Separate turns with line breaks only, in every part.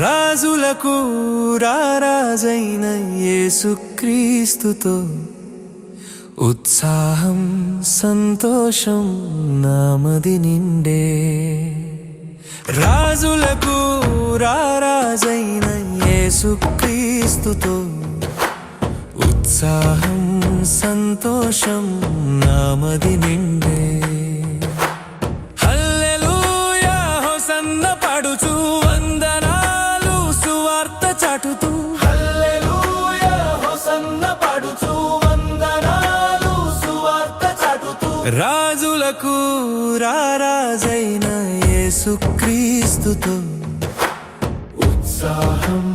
రాజులకు రారాజైన యేసుక్రీస్తుతో ఉత్సాహం సంతోషం నామది నిండే. రాజులకు రారాజైన యేసుక్రీస్తుతో ఉత్సాహం సంతోషం నామది నిండే. హల్లెలూయా హోసన్న పాడుచు వందనాలు సువార్త చాటుతూ. హల్లెలూయా హోసన్న పాడుచు వందనాలు సువార్త చాటుతూ. రాజులకు రారాజైన యేసుక్రీస్తుతో. ఉత్సాహం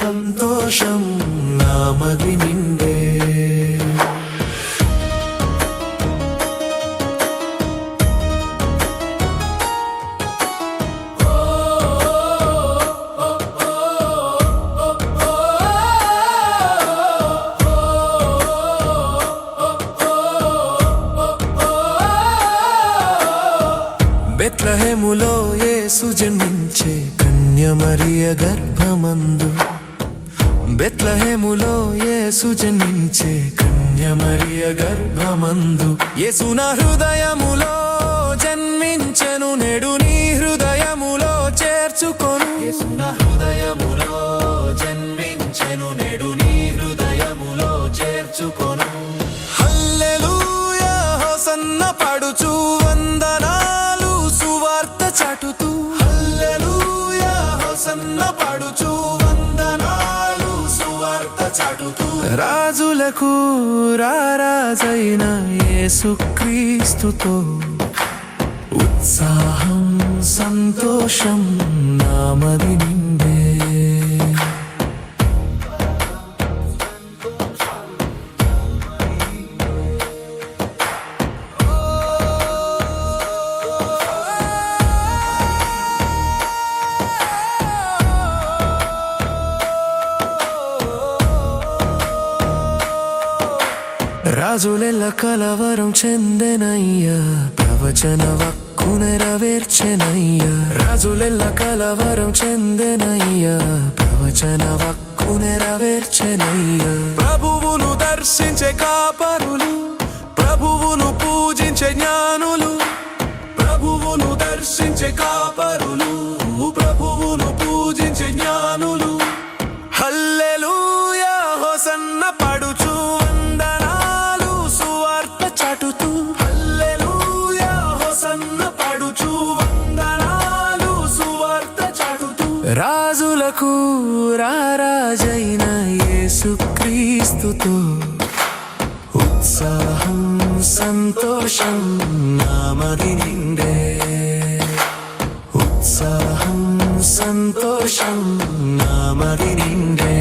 సంతోషం నామది నిండే. బెత్లహేములో యేసు జన్మించే కన్యమరియ గర్భమందు. బెత్లహేములో యేసు జన్మించే కన్యమరియ గర్భమందు. యేసు నా హృదయములో జన్మించెను నేడు నీ హృదయములో చేర్చుకొను. యేసు నా హృదయములో జన్మించెను రాజులకు రారాజైన యేసుక్రీస్తుతో ఉత్సాహం సంతోషం నామది నిండే రాజులెల్ల కలవరం చెందెనయ్యా ప్రవచన వక్కు నెరవేర్చెనయ్యా. రాజులెల్ల కలవరం చెందెనయ్యా ప్రవచన వక్కు నెరవేర్చెనయ్యా. ప్రభువును దర్శించే కాపరులు ప్రభువును పూజించే జ్ఞానులు ప్రభువును దర్శించే కాపరులు ప్రభువును పూజించే జ్ఞానులు. హల్లెలూయా హోసన్న రాజులకు రారాజైన యేసుక్రీస్తుతో ఉత్సాహం సంతోషం నామది నిండే. ఉత్సాహం సంతోషం నామది నిండే.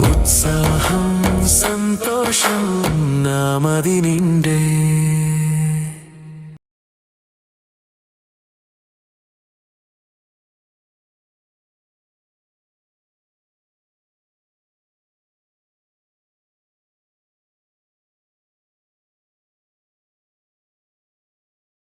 ఉత్సాహం సంతోషం నామది